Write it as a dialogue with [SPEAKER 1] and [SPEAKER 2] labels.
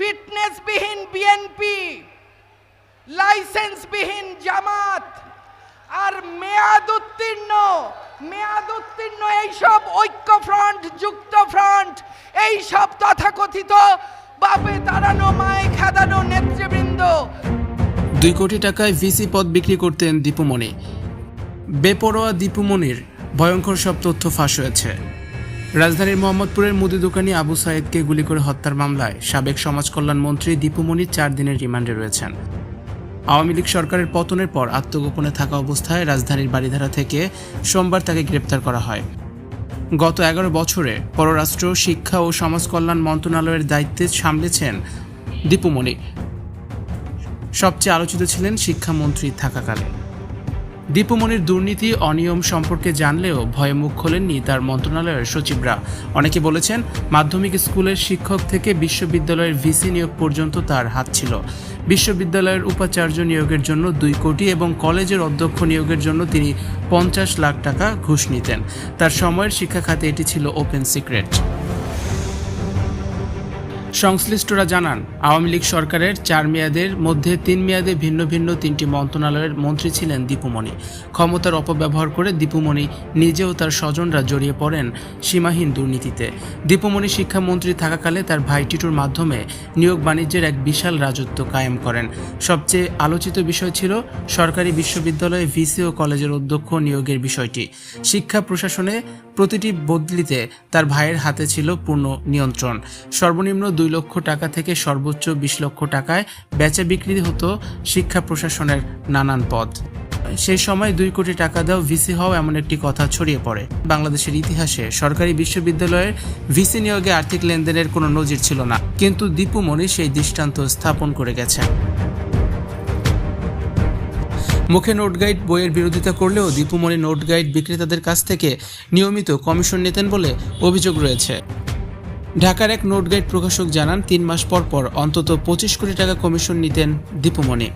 [SPEAKER 1] ফিটনেসবিহীন BNP, লাইসেন্সবিহীন জামাত, আর মেয়াদ উত্তীর্ণ মেয়াদ উত্তীর্ণ এইসব ঐক্য ফ্রন্ট যুক্ত ফ্রন্ট এইসব তথাকথিত বাপে তাড়ানো, মায়ে খেদানো নেতৃবৃন্দ।
[SPEAKER 2] দুই কোটি টাকায় ভিসি পদ বিক্রি করতেন দীপুমণি। বেপরোয়া দীপুমণির ভয়ঙ্কর সব তথ্য ফাঁস হয়েছে। রাজধানীর মোহাম্মদপুরের মুদি দোকানি আবু সাইদকে গুলি করে হত্যার মামলায় সাবেক সমাজ কল্যাণ মন্ত্রী দীপুমণি চার দিনের রিমান্ডে রয়েছেন। আওয়ামী লীগ সরকারের পতনের পর আত্মগোপনে থাকা অবস্থায় রাজধানীর বাড়িধারা থেকে সোমবার তাকে গ্রেপ্তার করা হয়। গত এগারো বছরে পররাষ্ট্র, শিক্ষা ও সমাজ কল্যাণ মন্ত্রণালয়ের দায়িত্বে সামলেছেন দীপুমণি সবচেয়ে আলোচিত ছিলেন শিক্ষামন্ত্রী থাকাকালে দীপুমণির দুর্নীতি, অনিয়ম সম্পর্কে জানলেও ভয়ে মুখ খোলেননি তার মন্ত্রণালয়ের সচিবরা। অনেকে বলেছেন, মাধ্যমিক স্কুলের শিক্ষক থেকে বিশ্ববিদ্যালয়ের ভিসি নিয়োগ পর্যন্ত তার হাত ছিল। বিশ্ববিদ্যালয়ের উপাচার্য নিয়োগের জন্য দুই কোটি এবং কলেজের অধ্যক্ষ নিয়োগের জন্য তিনি পঞ্চাশ লাখ টাকা ঘুষ নিতেন। তার সময়ের শিক্ষা খাতে এটি ছিল ওপেন সিক্রেট সংশ্লিষ্টরা জানান, আওয়ামী লীগ সরকারের চার মেয়াদের মধ্যে তিন মেয়াদে ভিন্ন ভিন্ন তিনটি মন্ত্রণালয়ের মন্ত্রী ছিলেন দীপুমণি। ক্ষমতার অপব্যবহার করে দীপুমণি নিজেও তার স্বজনরা জড়িয়ে পড়েন সীমাহীন দুর্নীতিতে। দীপুমণি শিক্ষামন্ত্রী থাকাকালে তার ভাই টিটুর মাধ্যমে নিয়োগ বাণিজ্যের এক বিশাল রাজত্ব কায়েম করেন। সবচেয়ে আলোচিত বিষয় ছিল সরকারি বিশ্ববিদ্যালয়ে ভিসি ও কলেজের অধ্যক্ষ নিয়োগের বিষয়টি। শিক্ষা প্রশাসনে প্রতিটি বদলিতে তার ভাইয়ের হাতে ছিল পূর্ণ নিয়ন্ত্রণ। সর্বনিম্ন দুই লক্ষ টাকা থেকে সর্বোচ্চ বিশ লক্ষ টাকায় বেচা বিক্রি হতো শিক্ষা প্রশাসনের নানান পদ। সেই সময় দুই কোটি টাকা দেওয়া ভিসি হওয়া এমন একটি কথা ছড়িয়ে পড়ে। বাংলাদেশের ইতিহাসে সরকারি বিশ্ববিদ্যালয়ের ভিসি নিয়োগে আর্থিক লেনদেনের কোনো নজির ছিল না। কিন্তু দীপু মনি সেই দৃষ্টান্ত স্থাপন করে গেছেন। মুখে নোট গাইড বইয়ের বিরোধিতা করলেও দীপুমণি নোট গাইড বিক্রেতাদের কাছ থেকে নিয়মিত কমিশন নিতেন বলে অভিযোগ রয়েছে। ঢাকার এক নোট গাইড প্রকাশক জানান, তিন মাস পর পর অন্তত পঁচিশ কোটি টাকা কমিশন নিতেন দীপুমণি।